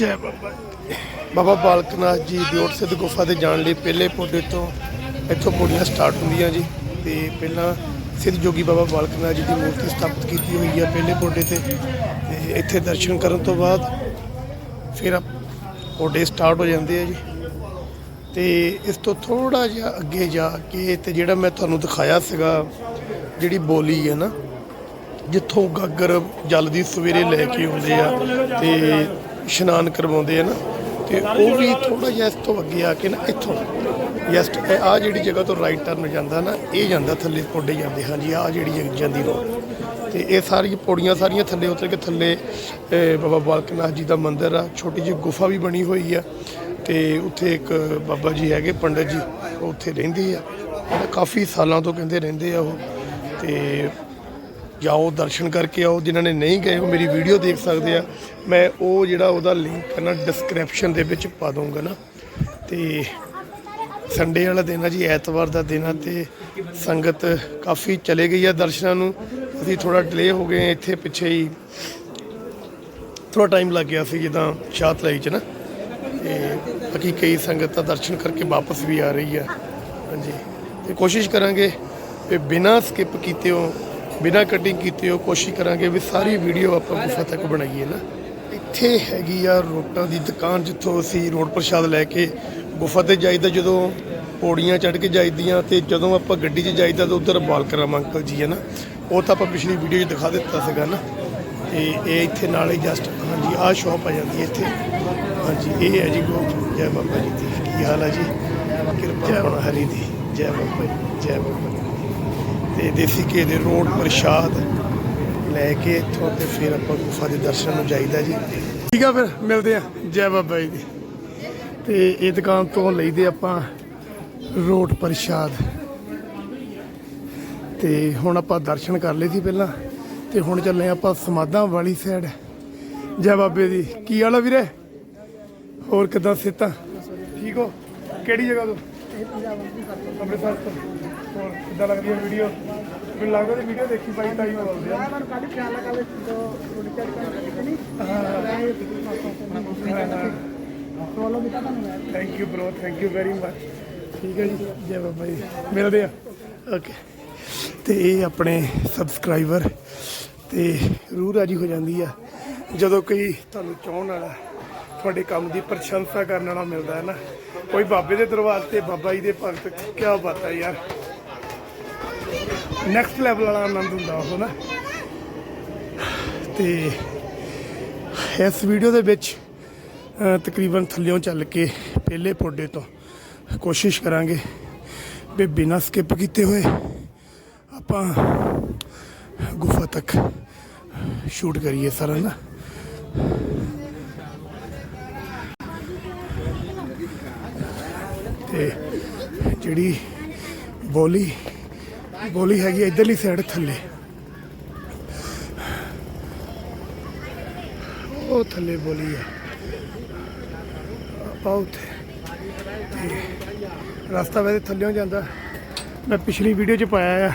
ਜੈ ਬਾਬਾ ਬਾਬਾ ਬਾਲਕਨਾਥ ਜੀ ਦਿਓਟ ਸਿੱਧ ਗੁਫਾ ਤੇ ਜਾਣ ਲਈ ਪਹਿਲੇ ਪੌੜੇ ਤੋਂ ਇੱਥੋਂ ਪੌੜੀਆਂ ਸਟਾਰਟ ਹੁੰਦੀਆਂ ਜੀ ਤੇ ਪਹਿਲਾਂ ਸਿੱਧ ਜੋਗੀ ਬਾਬਾ ਬਾਲਕਨਾਥ ਜੀ ਦੀ ਮੂਰਤੀ ਸਥਾਪਿਤ ਕੀਤੀ ਹੋਈ ਹੈ ਪਹਿਲੇ ਪੌੜੇ ਤੇ ਤੇ ਇੱਥੇ ਦਰਸ਼ਨ ਕਰਨ ਤੋਂ ਬਾਅਦ ਫਿਰ ਆਪ- ਪੌੜੇ ਸਟਾਰਟ ਹੋ ਜਾਂਦੇ ਆ ਜੀ। ਤੇ ਇਸ ਤੋਂ ਥੋੜਾ ਜਿਹਾ ਅੱਗੇ ਜਾ ਕੇ ਤੇ ਜਿਹੜਾ ਮੈਂ ਤੁਹਾਨੂੰ ਦਿਖਾਇਆ ਸੀਗਾ ਜਿਹੜੀ ਬੋਲੀ ਹੈ ਨਾ, ਜਿੱਥੋਂ ਗਾਗਰ ਜਲ ਦੀ ਸਵੇਰੇ ਲੈ ਕੇ ਆਉਂਦੇ ਆ ਤੇ ਇਸ਼ਨਾਨ ਕਰਵਾਉਂਦੇ ਆ ਨਾ, ਤੇ ਉਹ ਵੀ ਥੋੜਾ ਜਿਹਾ ਇਸ ਤੋਂ ਅੱਗੇ ਆ ਕੇ ਨਾ ਇੱਥੋਂ। ਜਸਟ ਆ ਜਿਹੜੀ ਜਗ੍ਹਾ ਤੋਂ ਰਾਈਟ ਟਰਨ ਜਾਂਦਾ ਨਾ, ਇਹ ਜਾਂਦਾ ਥੱਲੇ ਪੌੜੇ ਜਾਂਦੇ, ਹਾਂਜੀ ਆ ਜਿਹੜੀ ਜਗ੍ਹਾ ਜਾਂਦੀ ਰੋਡ ਤੇ ਇਹ ਸਾਰੀਆਂ ਪੌੜੀਆਂ ਸਾਰੀਆਂ ਥੱਲੇ ਉਤਰ ਕੇ ਥੱਲੇ ਬਾਬਾ ਬਾਬਾ ਬਾਲਕਨਾਥ ਜੀ ਦਾ ਮੰਦਿਰ ਆ, ਛੋਟੀ ਜਿਹੀ ਗੁਫਾ ਵੀ ਬਣੀ ਹੋਈ ਆ, ਤੇ ਉੱਥੇ ਇੱਕ ਬਾਬਾ ਜੀ ਹੈਗੇ, ਪੰਡਤ ਜੀ, ਉਹ ਉੱਥੇ ਰਹਿੰਦੇ ਆ। ਕਾਫੀ ਸਾਲਾਂ ਤੋਂ ਕਹਿੰਦੇ ਰਹਿੰਦੇ ਆ ਉਹ, ਤੇ ਜਾਓ, ਦਰਸ਼ਨ ਕਰਕੇ ਆਓ। ਜਿਨ੍ਹਾਂ ਨੇ ਨਹੀਂ ਗਏ, ਉਹ ਮੇਰੀ ਵੀਡੀਓ ਦੇਖ ਸਕਦੇ ਆ। ਮੈਂ ਉਹ ਜਿਹੜਾ ਉਹਦਾ ਲਿੰਕ ਹੈ ਨਾ ਡਿਸਕ੍ਰਿਪਸ਼ਨ ਦੇ ਵਿੱਚ ਪਾ ਦੂੰਗਾ ਨਾ। ਤੇ ਸੰਡੇ ਵਾਲਾ ਦਿਨ ਆ ਜੀ, ਐਤਵਾਰ ਦਾ ਦਿਨ ਆ ਤੇ ਸੰਗਤ ਕਾਫੀ ਚਲੇ ਗਈ ਆ ਦਰਸ਼ਨਾਂ ਨੂੰ। ਅਸੀਂ ਥੋੜਾ ਡਿਲੇ ਹੋ ਗਏ, ਇੱਥੇ ਪਿੱਛੇ ਹੀ ਥੋੜਾ ਟਾਈਮ ਲੱਗ ਗਿਆ ਸੀ, ਜਿੱਦਾਂ ਸ਼ਾਤ ਲਈ ਚ ਨਾ। ਤੇ ਬਾਕੀ ਕਈ ਸੰਗਤ ਤਾਂ ਦਰਸ਼ਨ ਕਰਕੇ ਵਾਪਸ ਵੀ ਆ ਰਹੀ ਆ। ਹਾਂਜੀ। ਤੇ ਕੋਸ਼ਿਸ਼ ਕਰਾਂਗੇ ਕਿ ਬਿਨਾਂ ਸਕਿਪ ਕੀਤੇ ਹੋ ਬਿਨਾਂ ਕਟਿੰਗ ਕੀਤੇ ਹੋ ਕੋਸ਼ਿਸ਼ ਕਰਾਂਗੇ ਵੀ ਸਾਰੀ ਵੀਡੀਓ ਆਪਾਂ ਗੁਫਾ ਤੱਕ ਬਣਾਈਏ ਨਾ। ਇੱਥੇ ਹੈਗੀ ਆ ਰੋਟਾਂ ਦੀ ਦੁਕਾਨ ਜਿੱਥੋਂ ਅਸੀਂ ਰੋਡ ਪ੍ਰਸ਼ਾਦ ਲੈ ਕੇ ਗੁਫਾ ਤੇ ਜਾਈਦਾ ਜਦੋਂ ਪੌੜੀਆਂ ਚੜ੍ਹ ਕੇ ਜਾਈਦੀਆਂ ਤੇ ਜਦੋਂ ਆਪਾਂ ਗੱਡੀ 'ਚ ਜਾਈਦਾ ਤਾਂ ਉਧਰ ਬਾਲਕਰਾਮ ਅੰਕਲ ਜੀ ਹੈ ਨਾ ਉਹ ਤਾਂ ਆਪਾਂ ਪਿਛਲੀ ਵੀਡੀਓ 'ਚ ਦਿਖਾ ਦਿੱਤਾ ਸੀਗਾ ਨਾ। ਤੇ ਇਹ ਇੱਥੇ ਨਾਲ ਹੀ ਜਸਟ ਹਾਂਜੀ ਆਹ ਸ਼ਾਪ ਆ ਜਾਂਦੀ ਹੈ ਇੱਥੇ। ਹਾਂਜੀ ਇਹ ਹੈ ਜੀ ਗੋ ਜੈ ਬਾਬਾ ਜੀ ਦੀ। ਕੀ ਹਾਲ ਹੈ ਜੀ? ਕਿਰਪਾ ਹਰੀ ਦੀ। ਜੈ ਬਾਬਾ ਜੀ ਜੈ ਬਾਬਾ ਤੇ ਦੇਸੀ ਘੀ ਦੇ ਰੋਡ ਪ੍ਰਸ਼ਾਦ ਲੈ ਕੇ ਇੱਥੋਂ ਤੇ ਫਿਰ ਆਪਾਂ ਗੁਫਾ ਦੇ ਦਰਸ਼ਨ ਨੂੰ ਜਾਈਦਾ ਜੀ। ਠੀਕ ਆ ਫਿਰ, ਮਿਲਦੇ ਆ। ਜੈ ਬਾਬਾ ਜੀ ਦੀ। ਤੇ ਇਹ ਦੁਕਾਨ ਤੋਂ ਲਈਦੇ ਆਪਾਂ ਰੋਡ ਪ੍ਰਸ਼ਾਦ। ਤੇ ਹੁਣ ਆਪਾਂ ਦਰਸ਼ਨ ਕਰ ਲਏ ਸੀ ਪਹਿਲਾਂ। ਤੇ ਹੁਣ ਚੱਲੇ ਆਪਾਂ ਸਮਾਧਾਂ ਵਾਲੀ ਸਾਈਡ ਜੈ ਬਾਬੇ ਦੀ। ਕੀ ਹਾਲ ਆ ਵੀਰੇ? ਹੋਰ ਕਿਦਾਂ ਸਿੱਤਾ ਠੀਕ ਹੋ? ਕਿਹੜੀ ਜਗ੍ਹਾ ਤੋਂ? ਅੰਮ੍ਰਿਤਸਰ ਤੋਂ। ਹੋਰ ਕਿੱਦਾਂ ਲੱਗਦੀ ਹੈ ਵੀਡੀਓ ਮੈਨੂੰ ਲੱਗਦਾ ਤੇ ਵੀਡੀਓ ਦੇਖੀ ਪਾਈ ਤਾਂ ਹੀ ਬੋਲਦੇ ਆ thank you bro thank you very much ਠੀਕ ਹੈ ਜੀ ਜੈ ਬਾਬਾ ਜੀ ਮਿਲਦੇ ਆ ਓਕੇ ਤੇ ਇਹ ਆਪਣੇ ਸਬਸਕ੍ਰਾਈਬਰ ਤੇ ਰੂਹ ਰਾਜੀ ਹੋ ਜਾਂਦੀ ਆ। ਜਦੋਂ ਕੋਈ ਤੁਹਾਨੂੰ ਚਾਹਣ ਵਾਲਾ ਤੁਹਾਡੇ ਕੰਮ ਦੀ ਪ੍ਰਸ਼ੰਸਾ ਕਰਨ ਵਾਲਾ ਮਿਲਦਾ ਹੈ ਨਾ ਕੋਈ ਬਾਬੇ ਦੇ ਦਰਬਾਰ ਤੇ ਬਾਬਾ ਜੀ ਦੇ ਭਗਤ ਕੀ ਬਾਤ ਹੈ ਯਾਰ। ਨੈਕਸਟ ਲੈਵਲ ਵਾਲਾ ਆਨੰਦ ਹੁੰਦਾ ਉਹ ਨਾ ਤੇ ਇਸ ਵੀਡੀਓ ਦੇ ਵਿੱਚ ਤਕਰੀਬਨ ਥੱਲਿਓਂ ਚੱਲ ਕੇ ਪਹਿਲੇ ਪੌਡੇ ਤੋਂ ਕੋਸ਼ਿਸ਼ ਕਰਾਂਗੇ ਵੀ ਬਿਨਾਂ ਸਕਿਪ ਕੀਤੇ ਹੋਏ ਆਪਾਂ ਗੁਫਾ ਤੱਕ ਸ਼ੂਟ ਕਰੀਏ ਸਾਰਾ ਨਾ ਤੇ ਜਿਹੜੀ ਬੋਲੀ ਬੋਲੀ ਹੈਗੀ ਆ ਇਧਰਲੀ ਸਾਈਡ ਥੱਲੇ। ਉਹ ਥੱਲੇ ਬੋਲੀ ਆ। ਆਪਾਂ ਉੱਥੇ ਰਸਤਾ ਵੈਸੇ ਥੱਲਿਓਂ ਜਾਂਦਾ। ਮੈਂ ਪਿਛਲੀ ਵੀਡੀਓ 'ਚ ਪਾਇਆ ਆ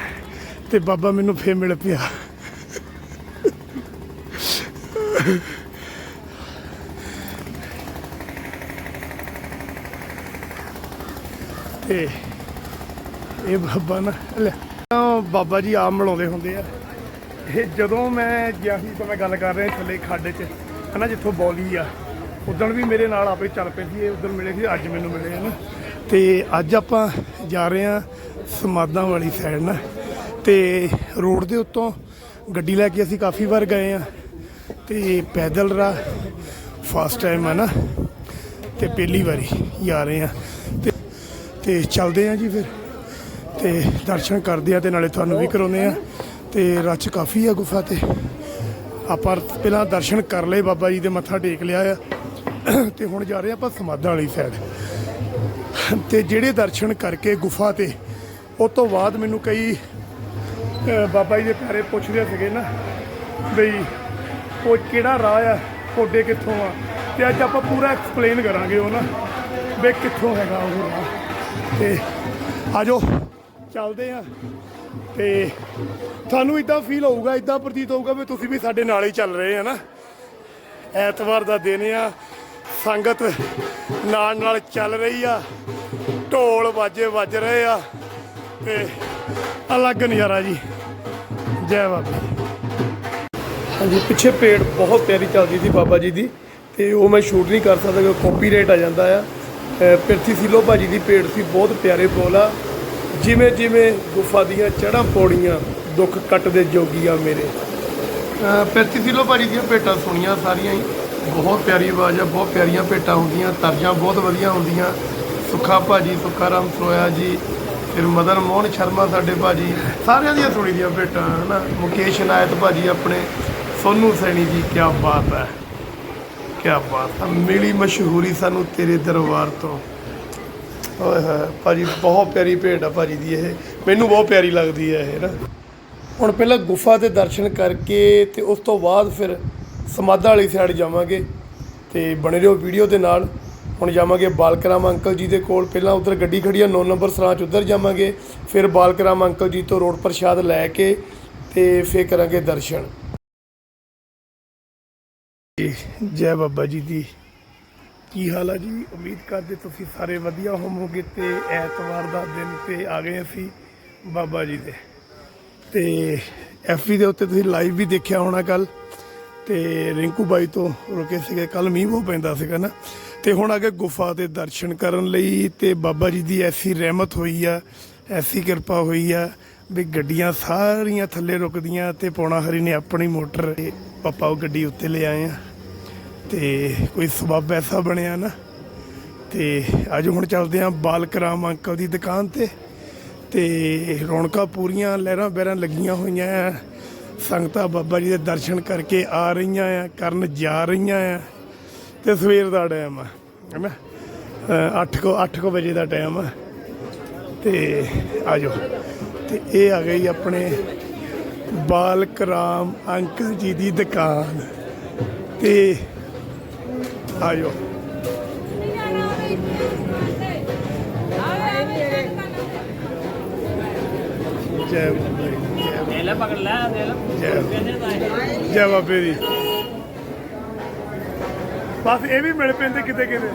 ਤੇ ਬਾਬਾ ਮੈਨੂੰ ਫੇਰ ਮਿਲ ਪਿਆ। ਤੇ ਇਹ ਬਾਬਾ ਨਾ, ਲੈ। ਬਾਬਾ ਜੀ ਆਪ ਮਿਲਾਉਂਦੇ ਹੁੰਦੇ ਆ। ਇਹ ਜਦੋਂ ਮੈਂ ਗਿਆ ਸੀ ਤਾਂ ਮੈਂ ਗੱਲ ਕਰ ਰਿਹਾ ਥੱਲੇ ਖੱਡ 'ਚ, ਹਨਾ, ਜਿੱਥੋਂ ਬੌਲੀ ਆ ਉਦੋਂ ਵੀ ਮੇਰੇ ਨਾਲ ਆਪੇ ਚੱਲ ਪਏ ਸੀ, ਇਹ ਉਦੋਂ ਮਿਲੇ ਸੀ, ਅੱਜ ਮੈਨੂੰ ਮਿਲੇ ਹਨ ਤੇ ਅੱਜ ਆਪਾਂ ਜਾ ਰਹੇ ਆ ਸਮਾਦਾਂ ਵਾਲੀ ਸਾਈਡ ਨਾ। ਤੇ ਰੋਡ ਦੇ ਉੱਤੋਂ ਗੱਡੀ ਲੈ ਕੇ ਅਸੀਂ ਕਾਫੀ ਵਾਰ ਗਏ ਆ। ਤੇ ਪੈਦਲ ਰਾਹ ਫਸਟ ਟਾਈਮ ਹੈ ਨਾ। ਤੇ ਪਹਿਲੀ ਵਾਰੀ ਜਾ ਰਹੇ ਆ। ਤੇ ਤੇ ਚੱਲਦੇ ਆ ਜੀ ਫਿਰ। ਤੇ ਦਰਸ਼ਨ ਕਰਦੇ ਆ ਤੇ ਨਾਲੇ ਤੁਹਾਨੂੰ ਵੀ ਕਰਾਉਂਦੇ ਆ। ਤੇ ਰੱਛ ਕਾਫੀ ਆ ਗੁਫਾ ਤੇ। ਆਪਾਂ ਪਹਿਲਾਂ ਦਰਸ਼ਨ ਕਰ ਲਏ ਬਾਬਾ ਜੀ ਦੇ ਮੱਥਾ ਟੇਕ ਲਿਆ ਆ। ਤੇ ਹੁਣ ਜਾ ਰਹੇ ਆਪਾਂ ਸਮਾਧਾਂ ਵਾਲੀ ਸਾਈਡ ਤੇ ਜਿਹੜੇ ਦਰਸ਼ਨ ਕਰਕੇ ਗੁਫਾ ਤੇ ਉਸ ਤੋਂ ਬਾਅਦ ਮੈਨੂੰ ਕਈ ਬਾਬਾ ਜੀ ਦੇ ਪਿਆਰੇ ਪੁੱਛਦੇ ਸੀਗੇ ਨਾ ਬਈ, ਉਹ ਕਿਹੜਾ ਰਾਹ ਆ ਕੋਡੇ ਕਿੱਥੋਂ ਆ? ਤੇ ਅੱਜ ਆਪਾਂ ਪੂਰਾ ਐਕਸਪਲੇਨ ਕਰਾਂਗੇ ਉਹ ਨਾ, ਬਈ ਕਿੱਥੋਂ ਹੈਗਾ ਉਹ ਰਾਹ। ਤੇ ਆਜੋ। ਚੱਲਦੇ ਆ ਤੇ ਤੁਹਾਨੂੰ ਇਦਾਂ ਫੀਲ ਹੋਊਗਾ ਇਦਾਂ ਪ੍ਰਤੀਤ ਹੋਊਗਾ ਵੀ ਤੁਸੀਂ ਵੀ ਸਾਡੇ ਨਾਲ ਹੀ ਚੱਲ ਰਹੇ ਆ ਨਾ? ਐਤਵਾਰ ਦਾ ਦਿਨ ਆ, ਸੰਗਤ ਨਾਲ ਨਾਲ ਚੱਲ ਰਹੀ ਆ, ਢੋਲ ਬਾਜੇ ਵੱਜ ਰਹੇ ਆ, ਤੇ ਅਲੱਗ ਨਜ਼ਾਰਾ ਜੀ। ਜੈ ਬਾਬਾ ਹਾਂਜੀ, ਪਿੱਛੇ ਪੇੜ ਬਹੁਤ ਪਿਆਰੀ ਚੱਲਦੀ ਸੀ ਬਾਬਾ ਜੀ ਦੀ, ਤੇ ਉਹ ਮੈਂ ਸ਼ੂਟ ਨਹੀਂ ਕਰ ਸਕਦਾ ਕਿਉਂਕਿ ਕਾਪੀਰਾਈਟ ਆ ਜਾਂਦਾ ਆ। ਅਹ ਪਿਰਥੀ ਸਿਲੋ ਭਾਜੀ ਦੀ ਪੇੜ ਸੀ, ਬਹੁਤ ਪਿਆਰੇ ਬੋਲ ਆ। ਜਿਵੇਂ ਜਿਵੇਂ ਗੁਫਾ ਦੀਆਂ ਚੜ੍ਹਾਂ ਪੌੜੀਆਂ ਦੁੱਖ ਕੱਟਦੇ ਜੋਗੀ ਆ ਮੇਰੇ। ਅਹ ਪਿਰਥੀ ਸਿਲੋ ਭਾਜੀ ਦੀਆਂ ਭੇਟਾਂ ਸੁਣੀਆਂ ਸਾਰੀਆਂ ਹੀ। ਬਹੁਤ ਪਿਆਰੀ ਆਵਾਜ਼ ਆ, ਬਹੁਤ ਪਿਆਰੀਆਂ ਭੇਟਾਂ ਹੁੰਦੀਆਂ, ਤਰਜਾਂ ਬਹੁਤ ਵਧੀਆ ਹੁੰਦੀਆਂ। ਸੁੱਖਾ ਭਾਜੀ ਸੁੱਖਾ ਰਾਮ ਸੋਇਆ ਜੀ, ਫਿਰ ਮਦਨ ਮੋਹਨ ਸ਼ਰਮਾ ਸਾਡੇ ਭਾਜੀ, ਸਾਰਿਆਂ ਦੀਆਂ ਸੁਣੀ ਦੀਆਂ ਭੇਟਾਂ, ਹਨਾ? ਮੁਕੇਸ਼ ਨਾਇਤ ਭਾਜੀ ਆਪਣੇ, ਸੋਨੂ ਸੈਣੀ ਜੀ ਕੀ ਬਾਤ ਹੈ ਕੀ ਬਾਤ ਹੈ। ਮਿਲੀ ਮਸ਼ਹੂਰੀ ਸਾਨੂੰ ਤੇਰੇ ਦਰਬਾਰ ਤੋਂ। ਓਏ ਹੋਏ, ਭਾਜੀ, ਬਹੁਤ ਪਿਆਰੀ ਭੇਟ ਆ ਭਾਜੀ ਦੀ ਇਹ। ਮੈਨੂੰ ਬਹੁਤ ਪਿਆਰੀ ਲੱਗਦੀ ਹੈ ਇਹ ਨਾ। ਹੁਣ ਪਹਿਲਾਂ ਗੁਫਾ ਦੇ ਦਰਸ਼ਨ ਕਰਕੇ ਤੇ ਉਸ ਤੋਂ ਬਾਅਦ ਫਿਰ ਸਮਾਧਾ ਵਾਲੀ ਸਾਈਡ ਜਾਵਾਂਗੇ ਤੇ ਬਣੇ ਰਹੋ ਵੀਡੀਓ ਦੇ ਨਾਲ। ਹੁਣ ਜਾਵਾਂਗੇ ਬਾਲਕਰਾਮ ਅੰਕਲ ਜੀ ਦੇ ਕੋਲ। ਪਹਿਲਾਂ ਉਧਰ ਗੱਡੀ ਖੜੀ ਆ 9 ਨੰਬਰ ਸਰਾਂ ਚ ਉਧਰ ਜਾਵਾਂਗੇ। ਫਿਰ ਬਾਲਕਰਾਮ ਅੰਕਲ ਜੀ ਤੋਂ ਰੋਡ ਪ੍ਰਸ਼ਾਦ ਲੈ ਕੇ ਤੇ ਫਿਰ ਕਰਾਂਗੇ ਦਰਸ਼ਨ। ਜੀ, ਜੈ ਬਾਬਾ ਜੀ ਦੀ। ਕੀ ਹਾਲ ਆ ਜੀ? ਉਮੀਦ ਕਰਦੇ ਤੁਸੀਂ ਸਾਰੇ ਵਧੀਆ ਹੋਵੋਗੇ ਤੇ ਐਤਵਾਰ ਦਾ ਦਿਨ ਤੇ ਆ ਗਏ ਅਸੀਂ ਬਾਬਾ ਜੀ ਦੇ। ਤੇ ਐਫਬੀ ਦੇ ਉੱਤੇ ਤੁਸੀਂ ਲਾਈਵ ਵੀ ਦੇਖਿਆ ਹੋਣਾ ਕੱਲ ਤੇ ਰਿੰਕੂ ਬਾਈ ਤੋਂ ਰੁਕੇ ਸੀਗੇ। ਕੱਲ ਮੀਂਹ ਬਹੁਤ ਪੈਂਦਾ ਸੀਗਾ ਨਾ। ਤੇ ਹੁਣ ਆ ਕੇ ਗੁਫਾ ਦੇ ਦਰਸ਼ਨ ਕਰਨ ਲਈ ਤੇ ਬਾਬਾ ਜੀ ਦੀ ਐਸੀ ਰਹਿਮਤ ਹੋਈ ਆ, ਐਸੀ ਕਿਰਪਾ ਹੋਈ ਆ ਵੀ ਗੱਡੀਆਂ ਸਾਰੀਆਂ ਥੱਲੇ ਰੁਕਦੀਆਂ ਤੇ ਪੌਣਾ ਹਰੀ ਨੇ ਆਪਣੀ ਮੋਟਰ ਤੇ ਪਾਪਾ ਉਹ ਗੱਡੀ ਉੱਤੇ ਲੈ ਆਏ ਆ। ਤੇ ਕੋਈ ਸਬੱਬ ਐਸਾ ਬਣਿਆ ਨਾ, ਤੇ ਅੱਜ ਹੁਣ ਚੱਲਦੇ ਆ ਬਾਲਕਰਾਮ ਅੰਕਲ ਦੀ ਦੁਕਾਨ ਤੇ ਤੇ ਰੌਣਕਾਂ ਪੂਰੀਆਂ, ਲਹਿਰਾਂ ਬਹਿਰਾਂ ਲੱਗੀਆਂ ਹੋਈਆਂ ਆ। ਸੰਗਤਾਂ ਬਾਬਾ ਜੀ ਦੇ ਦਰਸ਼ਨ ਕਰਕੇ ਆ ਰਹੀਆਂ ਆ, ਕਰਨ ਜਾ ਰਹੀਆਂ ਆ, ਤੇ ਸਵੇਰ ਦਾ ਟਾਈਮ ਆ, ਹੈਨਾ? 8 ਕੋ 8 ਕੋ ਵਜੇ ਦਾ ਟਾਈਮ ਆ, ਤੇ ਆ ਜਾਓ ਤੇ ਇਹ ਆ ਗਈ ਆਪਣੇ ਬਾਲਕ ਰਾਮ ਅੰਕਲ ਜੀ ਦੀ ਦੁਕਾਨ, ਤੇ ਆ ਜਾਓ ਜੈ ਬਾਬਾ ਜੀ, ਬਾਬਾ ਲੈ ਪਕੜ ਲੈ ਲੈ। ਜੈ ਦੀ। ਬਸ ਇਹ ਵੀ ਮਿਲ ਪੈਂਦੇ ਕਿਤੇ ਕਿਤੇ।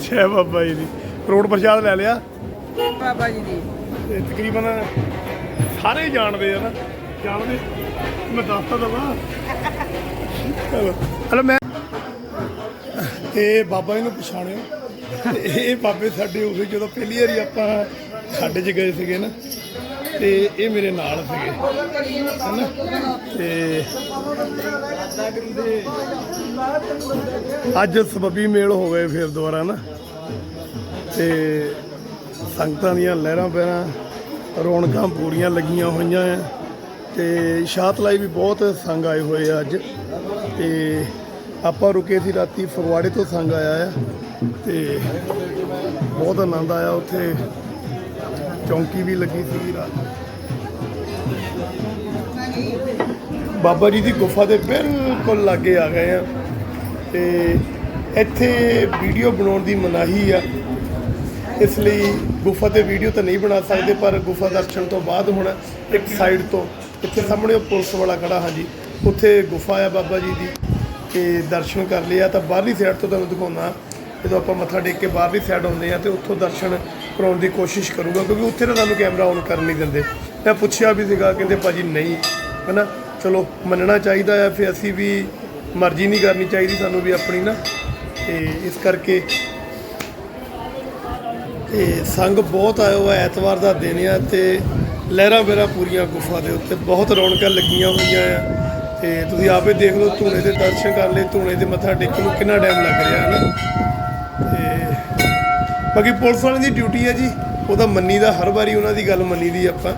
ਜੈ ਬਾਬਾ ਜੀ ਦੀ। ਰੋਡ ਪ੍ਰਸ਼ਾਦ ਲੈ ਲਿਆ। ਬਾਬਾ ਜੀ ਦੀ। ਤੇ ਤਕਰੀਬਨ ਸਾਰੇ ਜਾਣਦੇ ਆ ਨਾ। ਜਾਣਦੇ। ਮੈਂ ਦੱਸਦਾ ਦਵਾਂ ਚਲੋ। ਹਲੋ ਮੈਂ ਇਹ ਬਾਬਾ ਜੀ ਨੂੰ ਪਛਾਣਿਓ। ਤੇ ਇਹ ਬਾਬੇ ਸਾਡੇ ਹੋ ਗਏ ਜਦੋਂ ਪਹਿਲੀ ਵਾਰੀ ਆਪਾਂ ਸਾਡੇ 'ਚ ਗਏ ਸੀਗੇ ਨਾ, ਤੇ ਇਹ ਮੇਰੇ ਨਾਲ ਸੀਗੇ। ਹਨਾ? ਤੇ ਅੱਜ ਸਬੱਬੀ ਮੇਲ ਹੋ ਗਏ ਫਿਰ ਦੁਬਾਰਾ ਨਾ। ਤੇ ਸੰਗਤਾਂ ਦੀਆਂ ਲਹਿਰਾਂ ਪੈਰਾਂ ਰੌਣਕਾਂ ਪੂਰੀਆਂ ਲੱਗੀਆਂ ਹੋਈਆਂ ਆ। ਤੇ ਸ਼ਾਤਲਾਈ ਵੀ ਬਹੁਤ ਸੰਗ ਆਏ ਹੋਏ ਆ ਅੱਜ। ਤੇ ਆਪਾਂ ਰੁਕੇ ਸੀ ਰਾਤੀ ਫਗਵਾੜੇ ਤੋਂ ਸੰਗ ਆਇਆ ਆ ਤੇ ਬਹੁਤ ਆਨੰਦ ਆਇਆ ਉੱਥੇ। ਚੌਂਕੀ ਵੀ ਲੱਗੀ ਸੀ ਰਾਤ। ਬਾਬਾ ਜੀ ਦੀ ਗੁਫਾ ਦੇ ਬਿਲਕੁਲ ਲਾਗੇ ਆ ਗਏ ਆ। ਤੇ ਇੱਥੇ ਵੀਡੀਓ ਬਣਾਉਣ ਦੀ ਮਨਾਹੀ ਆ। ਇਸ ਲਈ ਗੁਫਾ ਤੇ ਵੀਡੀਓ ਤਾਂ ਨਹੀਂ ਬਣਾ ਸਕਦੇ, ਪਰ ਗੁਫਾ ਦਰਸ਼ਨ ਤੋਂ ਬਾਅਦ ਹੁਣ ਇੱਕ ਸਾਈਡ ਤੋਂ, ਇੱਥੇ ਸਾਹਮਣੇ ਉਹ ਪੁਲਿਸ ਵਾਲਾ ਖੜਾ, ਹਾਂਜੀ। ਉੱਥੇ ਗੁਫਾ ਆ ਬਾਬਾ ਜੀ ਦੀ। ਤੇ ਦਰਸ਼ਨ ਕਰ ਲਿਆ ਤਾਂ ਬਾਹਰਲੀ ਸਾਈਡ ਤੋਂ ਤੁਹਾਨੂੰ ਦਿਖਾਉਣਾ। ਜਦੋਂ ਆਪਾਂ ਮੱਥਾ ਟੇਕ ਕੇ ਬਾਹਰਲੀ ਸਾਈਡ ਆਉਂਦੇ ਆ, ਤੇ ਉੱਥੋਂ ਦਰਸ਼ਨ ਕਰਾਉਣ ਦੀ ਕੋਸ਼ਿਸ਼ ਕਰੂੰਗਾ, ਕਿਉਂਕਿ ਉੱਥੇ ਤਾਂ ਤੁਹਾਨੂੰ ਕੈਮਰਾ ਔਨ ਕਰਨ ਨਹੀਂ ਦਿੰਦੇ। ਮੈਂ ਪੁੱਛਿਆ ਵੀ ਸੀਗਾ, ਕਹਿੰਦੇ ਭਾਜੀ ਨਹੀਂ, ਹੈਨਾ? ਚਲੋ, ਮੰਨਣਾ ਚਾਹੀਦਾ ਆ, ਫਿਰ ਅਸੀਂ ਵੀ ਮਰਜ਼ੀ ਨਹੀਂ ਕਰਨੀ ਚਾਹੀਦੀ ਸਾਨੂੰ ਵੀ ਆਪਣੀ ਨਾ। ਤੇ ਇਸ ਕਰਕੇ ਤੇ ਸੰਗ ਬਹੁਤ ਆਇਆ ਹੋਇਆ ਐਤਵਾਰ ਦਾ ਦਿਨ ਆ, ਤੇ ਲਹਿਰਾਂ ਬਹਿਰਾਂ ਪੂਰੀਆਂ ਗੁਫਾ ਦੇ ਉੱਤੇ। ਬਹੁਤ ਰੌਣਕਾਂ ਲੱਗੀਆਂ ਹੋਈਆਂ ਆ। ਤੇ ਤੁਸੀਂ ਆਪੇ ਦੇਖ ਲਓ ਧੂਣੇ ਦੇ ਦਰਸ਼ਨ ਕਰ ਲਏ, ਧੂਣੇ ਦੇ ਮੱਥਾ ਟੇਕਣ ਨੂੰ ਕਿੰਨਾ ਟਾਈਮ ਲੱਗ ਰਿਹਾ ਹੈ ਨਾ ਤੇ ਬਾਕੀ ਪੁਲਿਸ ਵਾਲਿਆਂ ਦੀ ਡਿਊਟੀ ਹੈ ਜੀ, ਉਹਦਾ ਮੰਨੀ ਦਾ ਹਰ ਵਾਰੀ ਉਹਨਾਂ ਦੀ ਗੱਲ ਮੰਨੀ ਦੀ ਆਪਾਂ।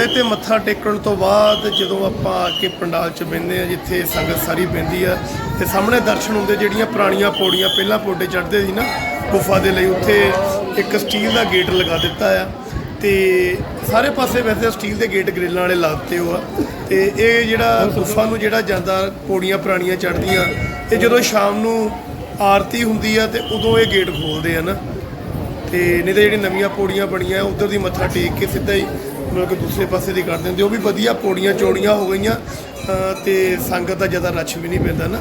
ਧੂਣੇ ਤੇ ਮੱਥਾ ਟੇਕਣ ਤੋਂ ਬਾਅਦ ਜਦੋਂ ਆਪਾਂ ਆ ਕੇ ਪੰਡਾਲ 'ਚ ਬਹਿੰਦੇ ਆ, ਜਿੱਥੇ ਸੰਗਤ ਸਾਰੀ ਬਹਿੰਦੀ ਆ, ਤੇ ਸਾਹਮਣੇ ਦਰਸ਼ਨ ਹੁੰਦੇ ਜਿਹੜੀਆਂ ਪੁਰਾਣੀਆਂ ਪੌੜੀਆਂ ਪਹਿਲਾਂ ਪੌੜੇ ਚੜ੍ਹਦੇ ਸੀ ਨਾ, ਗੁਫਾ ਦੇ ਲਈ, ਉੱਥੇ ਇੱਕ ਸਟੀਲ ਦਾ ਗੇਟ ਲਗਾ ਦਿੱਤਾ ਆ। ਤੇ ਸਾਰੇ ਪਾਸੇ ਵੈਸੇ ਸਟੀਲ ਦੇ ਗੇਟ ਗ੍ਰਿਲਾਂ ਵਾਲੇ ਲਾ ਦਿੱਤੇ ਹੋ ਆ ਤੇ ਇਹ ਜਿਹੜਾ ਗੁਫਾ ਨੂੰ ਜਿਹੜਾ ਜਾਂਦਾ, ਪੌੜੀਆਂ ਪੁਰਾਣੀਆਂ ਚੜ੍ਹਦੀਆਂ ਤੇ ਜਦੋਂ ਸ਼ਾਮ ਨੂੰ ਆਰਤੀ ਹੁੰਦੀ ਆ, ਤੇ ਉਦੋਂ ਇਹ ਗੇਟ ਖੋਲਦੇ ਆ ਨਾ। ਤੇ ਨਹੀਂ ਤਾਂ ਜਿਹੜੀਆਂ ਨਵੀਆਂ ਪੌੜੀਆਂ ਬਣੀਆਂ, ਉਧਰ ਦੀ ਮੱਥਾ ਟੇਕ ਕੇ ਸਿੱਧਾ ਹੀ ਮਤਲਬ ਕਿ ਦੂਸਰੇ ਪਾਸੇ ਦੀ ਕਰ ਦਿੰਦੇ ਉਹ ਵੀ ਵਧੀਆ ਪੌੜੀਆਂ ਚੌੜੀਆਂ ਹੋ ਗਈਆਂ ਅ, ਤੇ ਸੰਗਤ ਦਾ ਜ਼ਿਆਦਾ ਰਸ਼ ਵੀ ਨਹੀਂ ਪੈਂਦਾ ਨਾ।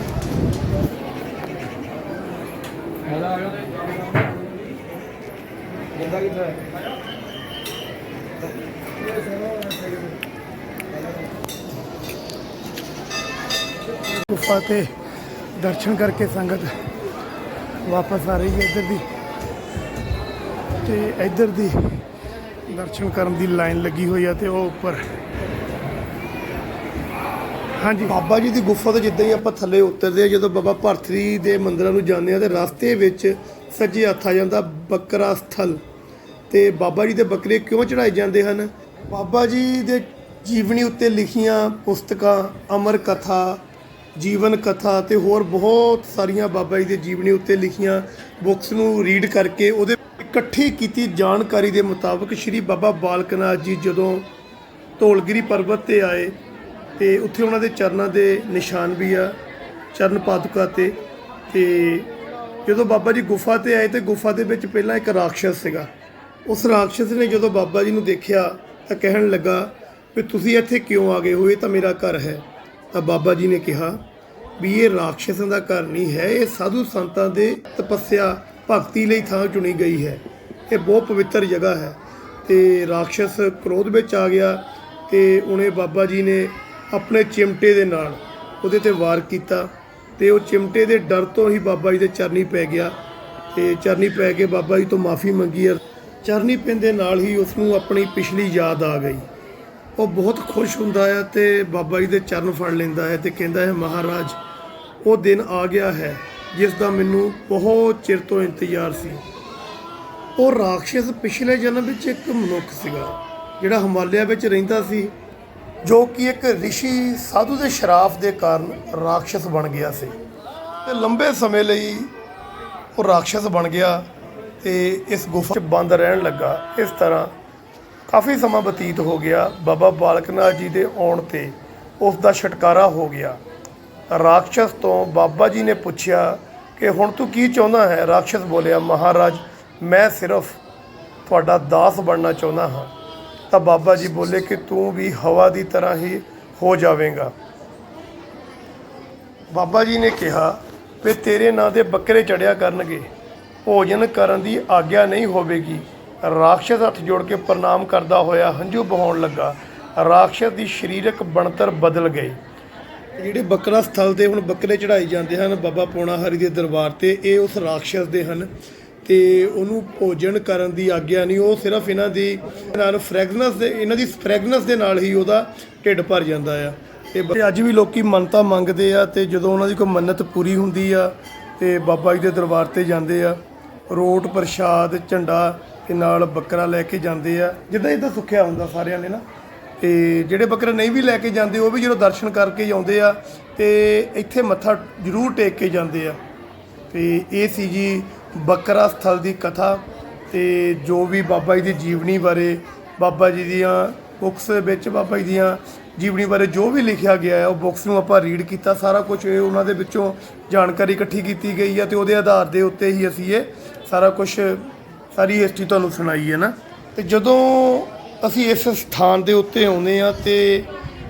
ਗੁਫਾ ਤੇ ਦਰਸ਼ਨ ਕਰਕੇ ਸੰਗਤ ਵਾਪਸ ਆ ਰਹੀ ਹੈ ਇੱਧਰ ਦੀ। ਤੇ ਇੱਧਰ ਦੀ ਦਰਸ਼ਨ ਕਰਨ ਦੀ ਲਾਈਨ ਲੱਗੀ ਹੋਈ ਆ ਤੇ ਉਹ ਉੱਪਰ। ਹਾਂਜੀ। ਬਾਬਾ ਜੀ ਦੀ ਗੁਫਾ ਤੋਂ ਜਿੱਦਾਂ ਹੀ ਆਪਾਂ ਥੱਲੇ ਉਤਰਦੇ ਆ, ਜਦੋਂ ਬਾਬਾ ਭਰਤਰੀ ਦੇ ਮੰਦਰਾਂ ਨੂੰ ਜਾਂਦੇ ਆ ਤੇ ਰਸਤੇ ਵਿੱਚ ਸੱਜੇ ਹੱਥ ਆ ਜਾਂਦਾ ਬੱਕਰਾ ਸਥਲ। ਤੇ ਬਾਬਾ ਜੀ ਦੇ ਬੱਕਰੇ ਕਿਉਂ ਚੜਾਏ ਜਾਂਦੇ ਹਨ? ਬਾਬਾ ਜੀ ਦੇ ਜੀਵਨੀ ਉੱਤੇ ਲਿਖੀਆਂ ਪੁਸਤਕਾਂ, ਅਮਰ ਕਥਾ, ਜੀਵਨ ਕਥਾ ਤੇ ਹੋਰ ਬਹੁਤ ਸਾਰੀਆਂ ਬਾਬਾ ਜੀ ਦੇ ਜੀਵਨੀ ਉੱਤੇ ਲਿਖੀਆਂ ਬੁੱਕਸ ਨੂੰ ਰੀਡ ਕਰਕੇ ਉਹਦੇ ਇਕੱਠੀ ਕੀਤੀ ਜਾਣਕਾਰੀ ਦੇ ਮੁਤਾਬਕ ਸ੍ਰੀ ਬਾਬਾ ਬਾਲਕ ਨਾਥ ਜੀ ਜਦੋਂ ਧੌਲਗਿਰੀ ਪਰਬਤ ਤੇ ਆਏ ਤੇ ਉੱਥੇ ਉਹਨਾਂ ਦੇ ਚਰਨਾਂ ਦੇ ਨਿਸ਼ਾਨ ਵੀ ਆ, ਚਰਨ ਪਾਦੁਕਾ ਤੇ। ਤੇ ਜਦੋਂ ਬਾਬਾ ਜੀ ਗੁਫਾ ਤੇ ਆਏ ਤੇ ਗੁਫਾ ਦੇ ਵਿੱਚ ਪਹਿਲਾਂ ਇੱਕ ਰਾਖਸ਼ ਸੀਗਾ। ਉਸ ਰਾਖਸ਼ ਨੇ ਜਦੋਂ ਬਾਬਾ ਜੀ ਨੂੰ ਦੇਖਿਆ ਤਾਂ ਕਹਿਣ ਲੱਗਾ ਵੀ ਤੁਸੀਂ ਇੱਥੇ ਕਿਉਂ ਆ ਗਏ ਹੋ? ਇਹ ਤਾਂ ਮੇਰਾ ਘਰ ਹੈ। ਤਾਂ ਬਾਬਾ ਜੀ ਨੇ ਕਿਹਾ ਵੀ ਇਹ ਰਾਖਸ਼ਾਂ ਦਾ ਘਰ ਨਹੀਂ ਹੈ, ਇਹ ਸਾਧੂ ਸੰਤਾਂ ਦੇ ਤਪੱਸਿਆ ਭਗਤੀ ਲਈ ਥਾਂ ਚੁਣੀ ਗਈ ਹੈ। ਇਹ ਬਹੁਤ ਪਵਿੱਤਰ ਜਗ੍ਹਾ ਹੈ ਤੇ ਰਾਖਸ਼ ਕ੍ਰੋਧ ਵਿੱਚ ਆ ਗਿਆ ਤੇ ਉਹਨੇ ਬਾਬਾ ਜੀ ਨੇ ਆਪਣੇ ਚਿਮਟੇ ਦੇ ਨਾਲ ਉਹਦੇ ਤੇ ਵਾਰ ਕੀਤਾ ਤੇ ਉਹ ਚਿਮਟੇ ਦੇ ਡਰ ਤੋਂ ਹੀ ਬਾਬਾ ਜੀ ਦੇ ਚਰਨੀ ਪੈ ਗਿਆ ਤੇ ਚਰਨੀ ਪੈ ਕੇ ਬਾਬਾ ਜੀ ਤੋਂ ਮਾਫੀ ਮੰਗੀ ਹੈ ਚਰਨੀ ਪੈਂਦੇ ਨਾਲ ਹੀ ਉਸ ਨੂੰ ਆਪਣੀ ਪਿਛਲੀ ਯਾਦ ਆ ਗਈ। ਉਹ ਬਹੁਤ ਖੁਸ਼ ਹੁੰਦਾ ਹੈ ਤੇ ਬਾਬਾ ਜੀ ਦੇ ਚਰਨ ਫੜ ਲੈਂਦਾ ਹੈ ਤੇ ਕਹਿੰਦਾ ਹੈ, ਮਹਾਰਾਜ, ਉਹ ਦਿਨ ਆ ਗਿਆ ਹੈ ਜਿਸ ਦਾ ਮੈਨੂੰ ਬਹੁਤ ਚਿਰ ਤੋਂ ਇੰਤਜ਼ਾਰ ਸੀ। ਉਹ ਰਾਖਸ਼ ਪਿਛਲੇ ਜਨਮ ਵਿੱਚ ਇੱਕ ਮਨੁੱਖ ਸੀਗਾ, ਜਿਹੜਾ ਹਿਮਾਲਿਆ ਵਿੱਚ ਰਹਿੰਦਾ ਸੀ, ਜੋ ਕਿ ਇੱਕ ਰਿਸ਼ੀ ਸਾਧੂ ਦੇ ਸ਼ਰਾਫ ਦੇ ਕਾਰਨ ਰਾਖਸ਼ ਬਣ ਗਿਆ ਸੀ। ਤੇ ਲੰਬੇ ਸਮੇਂ ਲਈ ਉਹ ਰਾਖਸ਼ ਬਣ ਗਿਆ ਤੇ ਇਸ ਗੁਫਾ 'ਚ ਬੰਦ ਰਹਿਣ ਲੱਗਾ। ਇਸ ਤਰ੍ਹਾਂ ਕਾਫੀ ਸਮਾਂ ਬਤੀਤ ਹੋ ਗਿਆ। ਬਾਬਾ ਬਾਲਕਨਾਥ ਜੀ ਦੇ ਆਉਣ ਤੇ ਉਸ ਦਾ ਛੁਟਕਾਰਾ ਹੋ ਗਿਆ। ਰਾਖਸ਼ ਤੋਂ ਬਾਬਾ ਜੀ ਨੇ ਪੁੱਛਿਆ ਕਿ ਹੁਣ ਤੂੰ ਕੀ ਚਾਹੁੰਦਾ ਹੈ? ਰਾਖਸ਼ ਬੋਲਿਆ, ਮਹਾਰਾਜ, ਮੈਂ ਸਿਰਫ ਤੁਹਾਡਾ ਦਾਸ ਬਣਨਾ ਚਾਹੁੰਦਾ ਹਾਂ। ਤਾਂ ਬਾਬਾ ਜੀ ਬੋਲੇ ਕਿ ਤੂੰ ਵੀ ਹਵਾ ਦੀ ਤਰ੍ਹਾਂ ਹੀ ਹੋ ਜਾਵੇਂਗਾ। ਬਾਬਾ ਜੀ ਨੇ ਕਿਹਾ, ਵੀ ਤੇਰੇ ਨਾਂ ਦੇ ਬੱਕਰੇ ਚੜਿਆ ਕਰਨਗੇ। ਭੋਜਨ ਕਰਨ ਦੀ ਆਗਿਆ ਨਹੀਂ ਹੋਵੇਗੀ। ਰਾਖਸ਼ ਹੱਥ ਜੋੜ ਕੇ ਪ੍ਰਣਾਮ ਕਰਦਾ ਹੋਇਆ ਹੰਝੂ ਬਹਾਉਣ ਲੱਗਾ। ਰਾਖਸ਼ ਦੀ ਸਰੀਰਕ ਬਣਤਰ ਬਦਲ ਗਈ। ਜਿਹੜੇ ਬੱਕਰਾ ਸਥਲ ਤੇ ਹੁਣ ਬੱਕਰੇ ਚੜਾਏ ਜਾਂਦੇ ਹਨ, ਬਾਬਾ ਪੋਣਾ ਹਰੀ ਦੇ ਦਰਬਾਰ ਤੇ, ਇਹ ਉਸ ਰਾਖਸ਼ ਦੇ ਹਨ ਤੇ ਉਹਨੂੰ ਭੋਜਨ ਕਰਨ ਦੀ ਆਗਿਆ ਨਹੀਂ, ਉਹ ਸਿਰਫ ਇਹਨਾਂ ਦੀ ਨਾਲ ਫ੍ਰੈਗਨੈਂਸ ਦੇ, ਇਹਨਾਂ ਦੀ ਫ੍ਰੈਗਨੈਂਸ ਦੇ ਨਾਲ ਹੀ ਉਹਦਾ ਢਿੱਡ ਭਰ ਜਾਂਦਾ ਆ। ਤੇ ਅੱਜ ਵੀ ਲੋਕੀ ਮੰਨਤਾ ਮੰਗਦੇ ਆ ਤੇ ਜਦੋਂ ਉਹਨਾਂ ਦੀ ਕੋਈ ਮੰਨਤ ਪੂਰੀ ਹੁੰਦੀ ਆ ਤੇ ਬਾਬਾ ਜੀ ਦੇ ਦਰਬਾਰ ਤੇ ਜਾਂਦੇ ਆ, ਰੋਟ ਪ੍ਰਸ਼ਾਦ ਝੰਡਾ ਤੇ ਨਾਲ ਬੱਕਰਾ ਲੈ ਕੇ ਜਾਂਦੇ ਆ। ਜਿੱਦਾਂ ਜਿੱਦਾਂ ਸੁੱਖਿਆ ਹੁੰਦਾ ਸਾਰਿਆਂ ਨੇ ਨਾ। ਤੇ ਜਿਹੜੇ ਬੱਕਰੇ ਨਹੀਂ ਵੀ ਲੈ ਕੇ ਜਾਂਦੇ, ਉਹ ਵੀ ਜਦੋਂ ਦਰਸ਼ਨ ਕਰਕੇ ਹੀ ਆਉਂਦੇ ਆ ਤੇ ਇੱਥੇ ਮੱਥਾ ਜ਼ਰੂਰ ਟੇਕ ਕੇ ਜਾਂਦੇ ਆ। ਤੇ ਇਹ ਸੀ ਜੀ ਬੱਕਰਾ ਸਥਲ ਦੀ ਕਥਾ ਤੇ ਜੋ ਵੀ ਬਾਬਾ ਜੀ ਦੀ ਜੀਵਨੀ ਬਾਰੇ, ਬਾਬਾ ਜੀ ਦੀਆਂ ਬੁੱਕਸ ਵਿੱਚ ਬਾਬਾ ਜੀ ਦੀਆਂ ਜੀਵਨੀ ਬਾਰੇ ਜੋ ਵੀ ਲਿਖਿਆ ਗਿਆ ਹੈ ਉਹ ਬੁੱਕਸ ਨੂੰ ਆਪਾਂ ਰੀਡ ਕੀਤਾ, ਸਾਰਾ ਕੁਝ ਇਹ ਉਹਨਾਂ ਦੇ ਵਿੱਚੋਂ ਜਾਣਕਾਰੀ ਇਕੱਠੀ ਕੀਤੀ ਗਈ ਹੈ ਤੇ ਉਹਦੇ ਆਧਾਰ ਦੇ ਉੱਤੇ ਹੀ ਅਸੀਂ ਇਹ ਸਾਰਾ ਕੁਝ ਸਾਰੀ ਹਿਸਟਰੀ ਤੁਹਾਨੂੰ ਸੁਣਾਈ ਹੈ ਨਾ। ਤੇ ਜਦੋਂ ਅਸੀਂ ਇਸ ਸਥਾਨ ਦੇ ਉੱਤੇ ਆਉਂਦੇ ਆ ਤੇ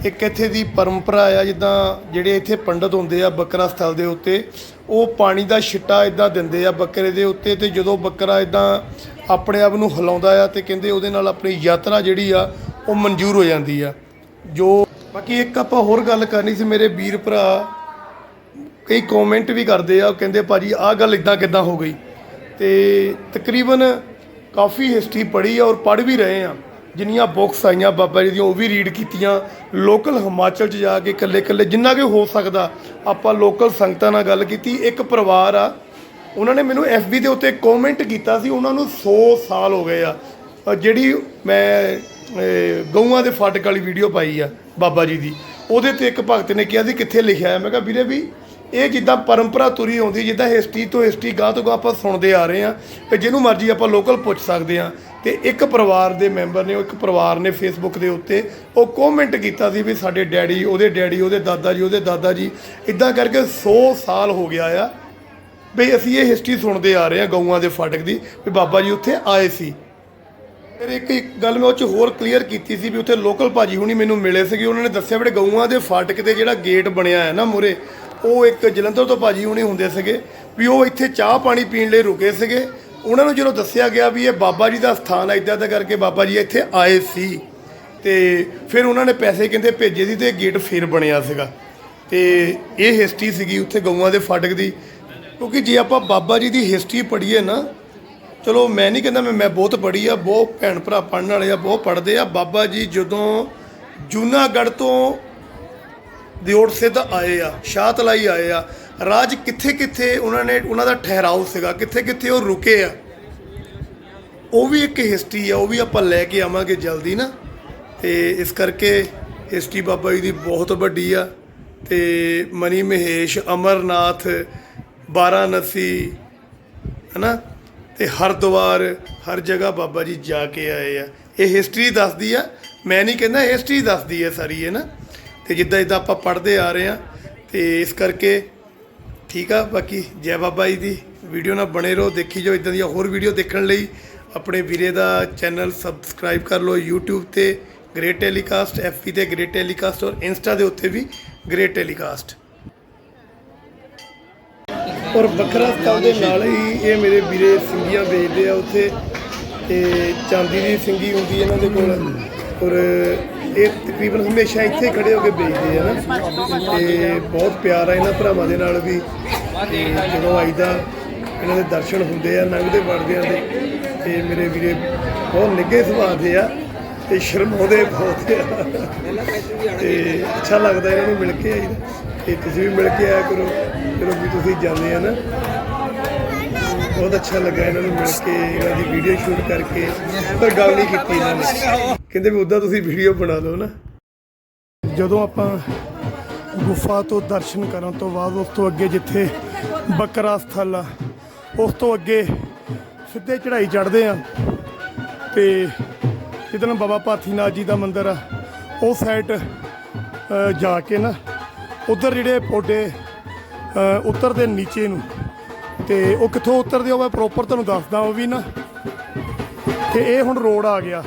ਇੱਕ ਇੱਥੇ ਦੀ ਪਰੰਪਰਾ ਆ, ਜਿੱਦਾਂ ਜਿਹੜੇ ਇੱਥੇ ਪੰਡਤ ਹੁੰਦੇ ਆ ਬੱਕਰਾ ਸਥਲ ਦੇ ਉੱਤੇ, ਉਹ ਪਾਣੀ ਦਾ ਛਿੱਟਾ ਇਦਾਂ ਦਿੰਦੇ ਆ ਬੱਕਰੇ ਦੇ ਉੱਤੇ ਤੇ ਜਦੋਂ ਬੱਕਰਾ ਇਦਾਂ ਆਪਣੇ ਆਪ ਨੂੰ ਹਿਲਾਉਂਦਾ ਆ ਤੇ ਕਹਿੰਦੇ ਉਹਦੇ ਨਾਲ ਆਪਣੀ ਯਾਤਰਾ ਜਿਹੜੀ ਆ, ਉਹ ਮਨਜ਼ੂਰ ਹੋ ਜਾਂਦੀ ਆ। ਜੋ ਬਾਕੀ ਇੱਕ ਆਪਾਂ ਹੋਰ ਗੱਲ ਕਰਨੀ ਸੀ, ਮੇਰੇ ਵੀਰ ਭਰਾ ਕਈ ਕਮੈਂਟ ਵੀ ਕਰਦੇ ਆ, ਉਹ ਕਹਿੰਦੇ ਭਾਜੀ ਆਹ ਗੱਲ ਇਦਾਂ ਕਿਦਾਂ ਹੋ ਗਈ ਤੇ ਤਕਰੀਬਨ ਕਾਫੀ ਹਿਸਟਰੀ ਪੜ੍ਹੀ ਆ ਔਰ ਪੜ੍ਹ ਵੀ ਰਹੇ ਆ। ਜਿੰਨੀਆਂ ਬੁੱਕਸ ਆਈਆਂ ਬਾਬਾ ਜੀ ਦੀਆਂ, ਉਹ ਵੀ ਰੀਡ ਕੀਤੀਆਂ। ਲੋਕਲ ਹਿਮਾਚਲ 'ਚ ਜਾ ਕੇ ਇਕੱਲੇ ਇਕੱਲੇ ਜਿੰਨਾ ਕਿ ਹੋ ਸਕਦਾ, ਆਪਾਂ ਲੋਕਲ ਸੰਗਤਾਂ ਨਾਲ ਗੱਲ ਕੀਤੀ। ਇੱਕ ਪਰਿਵਾਰ ਆ, ਉਹਨਾਂ ਨੇ ਮੈਨੂੰ FB ਦੇ ਉੱਤੇ ਕਮੈਂਟ ਕੀਤਾ ਸੀ, ਉਹਨਾਂ ਨੂੰ 100 ਸਾਲ ਹੋ ਗਏ ਆ। ਜਿਹੜੀ ਮੈਂ ਗਊਆਂ ਦੇ ਫਾਟਕ ਵਾਲੀ ਵੀਡੀਓ ਪਾਈ ਆ, ਬਾਬਾ ਜੀ ਦੀ। ਉਹਦੇ ਤੇ ਇੱਕ ਭਗਤ ਨੇ ਕਿਹਾ ਸੀ, ਕਿੱਥੇ ਲਿਖਿਆ ਹੈ? ਮੈਂ ਕਿਹਾ, ਵੀਰੇ ਵੀ, ਇਹ ਜਿੱਦਾਂ ਪਰੰਪਰਾ ਤੁਰੀ ਆਉਂਦੀ, ਜਿੱਦਾਂ ਹਿਸਟਰੀ ਤੋਂ ਹਿਸਟਰੀ ਗਾਹ ਤੋਂ ਗਾਹ ਆਪਾਂ ਸੁਣਦੇ ਆ ਰਹੇ ਆ ਤੇ ਜਿਹਨੂੰ ਮਰਜ਼ੀ ਆਪਾਂ ਲੋਕਲ ਪੁੱਛ ਸਕਦੇ ਆ ਤੇ ਇੱਕ ਪਰਿਵਾਰ ਦੇ ਮੈਂਬਰ ਨੇ, ਉਹ ਇੱਕ ਪਰਿਵਾਰ ਨੇ ਫੇਸਬੁੱਕ ਦੇ ਉੱਤੇ, ਉਹ ਕਮੈਂਟ ਕੀਤਾ ਸੀ ਵੀ ਸਾਡੇ ਡੈਡੀ, ਉਹਦੇ ਡੈਡੀ, ਉਹਦੇ ਦਾਦਾ ਜੀ, ਉਹਦੇ ਦਾਦਾ ਜੀ ਇਦਾਂ ਕਰਕੇ 100 ਸਾਲ ਹੋ ਗਿਆ ਆ ਵੀ ਅਸੀਂ ਇਹ ਹਿਸਟਰੀ ਸੁਣਦੇ ਆ ਰਹੇ ਹਾਂ ਗਊਆਂ ਦੇ ਫਾਟਕ ਦੀ ਵੀ ਬਾਬਾ ਜੀ ਉੱਥੇ ਆਏ ਸੀ। ਫਿਰ ਇੱਕ ਇੱਕ ਗੱਲ ਮੈਂ ਉਹ ਚ ਹੋਰ ਕਲੀਅਰ ਕੀਤੀ ਸੀ ਵੀ ਉੱਥੇ ਲੋਕਲ ਭਾਜੀ ਹੁਣੀ ਮੈਨੂੰ ਮਿਲੇ ਸੀਗੇ, ਉਹਨਾਂ ਨੇ ਦੱਸਿਆ ਵੀ ਗਊਆਂ ਦੇ ਫਾਟਕ ਤੇ ਜਿਹੜਾ ਗੇਟ ਬਣਿਆ ਹੈ ਨਾ ਮੂਹਰੇ, ਉਹ ਇੱਕ ਜਲੰਧਰ ਤੋਂ ਭਾਜੀ ਹੁਣੀ ਹੁੰਦੇ ਸੀਗੇ, ਵੀ ਉਹ ਇੱਥੇ ਚਾਹ ਪਾਣੀ ਪੀਣ ਲਈ ਰੁਕੇ ਸੀਗੇ ਉਹਨਾਂ ਨੂੰ ਜਦੋਂ ਦੱਸਿਆ ਗਿਆ ਵੀ ਇਹ ਬਾਬਾ ਜੀ ਦਾ ਸਥਾਨ ਹੈ ਇਦਾਂ ਦਾ ਕਰਕੇ ਬਾਬਾ ਜੀ ਇੱਥੇ ਆਏ ਸੀ, ਤੇ ਫਿਰ ਉਹਨਾਂ ਨੇ ਪੈਸੇ ਕਹਿੰਦੇ ਭੇਜੇ ਸੀ ਤੇ ਗੇਟ ਫੇਰ ਬਣਿਆ ਸੀਗਾ। ਤੇ ਇਹ ਹਿਸਟਰੀ ਸੀਗੀ ਉੱਥੇ ਗਊਆਂ ਦੇ ਫਾਟਕ ਦੀ। ਕਿਉਂਕਿ ਜੇ ਆਪਾਂ ਬਾਬਾ ਜੀ ਦੀ ਹਿਸਟਰੀ ਪੜ੍ਹੀਏ ਨਾ, ਚਲੋ ਮੈਂ ਨਹੀਂ ਕਹਿੰਦਾ ਮੈਂ ਮੈਂ ਬਹੁਤ ਪੜ੍ਹੀ ਆ, ਬਹੁਤ ਭੈਣ ਭਰਾ ਪੜ੍ਹਨ ਵਾਲੇ ਆ, ਬਹੁਤ ਪੜ੍ਹਦੇ ਆ। ਬਾਬਾ ਜੀ ਜਦੋਂ ਜੂਨਾਗੜ੍ਹ ਤੋਂ ਦਿਓੜ ਸਿੱਧ ਆਏ ਆ ਸ਼ਾਹਤਲਾਈ ਆਏ ਆ ਰਾਜ ਕਿੱਥੇ ਕਿੱਥੇ ਉਹਨਾਂ ਨੇ, ਉਹਨਾਂ ਦਾ ਠਹਿਰਾਓ ਸੀਗਾ, ਕਿੱਥੇ ਕਿੱਥੇ ਉਹ ਰੁਕੇ ਆ। ਉਹ ਵੀ ਇੱਕ ਹਿਸਟਰੀ ਆ, ਉਹ ਵੀ ਆਪਾਂ ਲੈ ਕੇ ਆਵਾਂਗੇ ਜਲਦੀ ਨਾ। ਤੇ ਇਸ ਕਰਕੇ ਹਿਸਟਰੀ ਬਾਬਾ ਜੀ ਦੀ ਬਹੁਤ ਵੱਡੀ ਆ। ਤੇ ਮਨੀ ਮਹੇਸ਼, ਅਮਰਨਾਥ ਬਾਰਾਨਸੀ ਹਨਾ? ਤੇ ਹਰਦੁਆਰ, ਹਰ ਜਗ੍ਹਾ ਬਾਬਾ ਜੀ ਜਾ ਕੇ ਆਏ ਆ। ਇਹ ਹਿਸਟਰੀ ਦੱਸਦੀ ਆ, ਮੈਂ ਨਹੀਂ ਕਹਿੰਦਾ ਹਿਸਟਰੀ ਦੱਸਦੀ ਹੈ ਸਾਰੀ ਇਹ ਨਾ? ਤੇ ਜਿੱਦਾਂ ਜਿੱਦਾਂ ਆਪਾਂ ਪੜ੍ਹਦੇ ਆ ਰਹੇ ਆ, ਤੇ ਇਸ ਕਰਕੇ ਠੀਕ ਆ, ਬਾਕੀ ਜੈ ਬਾਬਾ ਜੀ ਦੀ ਵੀਡੀਓ ਨਾਲ ਬਣੇ ਰਹੋ, ਦੇਖੀ ਜਾਓ ਇਦਾਂ ਦੀਆਂ ਹੋਰ ਵੀਡੀਓ ਦੇਖਣ ਲਈ। ਆਪਣੇ ਵੀਰੇ ਦਾ ਚੈਨਲ ਸਬਸਕ੍ਰਾਈਬ ਕਰ ਲਓ, YouTube ਤੇ ਗ੍ਰੇਟ ਟੈਲੀਕਾਸਟ FB ਤੇ ਗ੍ਰੇਟ ਟੈਲੀਕਾਸਟ ਔਰ ਇੰਸਟਾ ਦੇ ਉੱਤੇ ਵੀ ਗ੍ਰੇਟ ਟੈਲੀਕਾਸਟ ਔਰ ਵੱਖਰਾ ਸਟਾਲ ਦੇ ਨਾਲ ਹੀ ਇਹ ਮੇਰੇ ਵੀਰੇ ਸਿੰਗੀਆਂ ਵੇਚਦੇ ਆ ਉੱਥੇ, ਤੇ ਚਾਂਦੀ ਦੀ ਸਿੰਗੀ ਹੁੰਦੀ ਇਹਨਾਂ ਦੇ ਕੋਲ। ਔਰ ਇਹ ਤਕਰੀਬਨ ਹਮੇਸ਼ਾ ਇੱਥੇ ਹੀ ਖੜੇ ਹੋ ਕੇ ਵੇਚਦੇ ਆ ਨਾ। ਤੇ ਬਹੁਤ ਪਿਆਰ ਆ ਇਹਨਾਂ ਭਰਾਵਾਂ ਦੇ ਨਾਲ ਵੀ। ਤੇ ਜਦੋਂ ਆਈਦਾ, ਇਹਨਾਂ ਦੇ ਦਰਸ਼ਨ ਹੁੰਦੇ ਆ ਲੰਘਦੇ ਵੜਦਿਆਂ ਦੇ। ਤੇ ਮੇਰੇ ਵੀਰੇ ਬਹੁਤ ਨਿੱਘੇ ਸੁਭਾਅ ਦੇ ਆ ਤੇ ਸ਼ਰਮਾਉਂਦੇ ਬਹੁਤ ਆ। ਤੇ ਅੱਛਾ ਲੱਗਦਾ ਇਹਨਾਂ ਨੂੰ ਮਿਲ ਕੇ ਆਈਦਾ। ਤੇ ਤੁਸੀਂ ਵੀ ਮਿਲ ਕੇ ਆਇਆ ਕਰੋ, ਜਦੋਂ ਵੀ ਤੁਸੀਂ ਜਾਂਦੇ ਆ ਨਾ। ਬਹੁਤ ਅੱਛਾ ਲੱਗਾ ਇਹਨਾਂ ਨੂੰ ਮਿਲ ਕੇ, ਇਹਨਾਂ ਦੀ ਵੀਡੀਓ ਸ਼ੂਟ ਕਰਕੇ, ਪਰ ਗੱਲ ਨਹੀਂ ਕੀਤੀ ਇਹਨਾਂ ਨੇ। ਕਹਿੰਦੇ ਵੀ ਉਦਾਂ ਤੁਸੀਂ ਵੀਡੀਓ ਬਣਾ ਲਓ ਨਾ। ਜਦੋਂ ਆਪਾਂ ਗੁਫਾ ਤੋਂ ਦਰਸ਼ਨ ਕਰਨ ਤੋਂ ਬਾਅਦ ਉਸ ਤੋਂ ਅੱਗੇ ਜਿੱਥੇ ਬੱਕਰਾ ਸਥਲ ਆ, ਉਸ ਤੋਂ ਅੱਗੇ ਸਿੱਧੇ ਚੜ੍ਹਾਈ ਚੜ੍ਹਦੇ ਆ ਤੇ ਜਿੱਦਣ ਬਾਬਾ ਪਾਥੀਨਾਥ ਜੀ ਦਾ ਮੰਦਿਰ ਆ, ਉਹ ਸਾਈਡ ਜਾ ਕੇ ਨਾ, ਉਧਰ ਜਿਹੜੇ ਪੌਡੇ ਉੱਤਰ ਦੇ ਨੀਚੇ ਨੂੰ ਤੇ ਉਹ ਕਿੱਥੋਂ ਉਤਰਦੇ ਹੋ? ਮੈਂ ਪ੍ਰੋਪਰ ਤੁਹਾਨੂੰ ਦੱਸਦਾ ਉਹ ਵੀ ਨਾ। ਤੇ ਇਹ ਹੁਣ ਰੋਡ ਆ ਗਿਆ।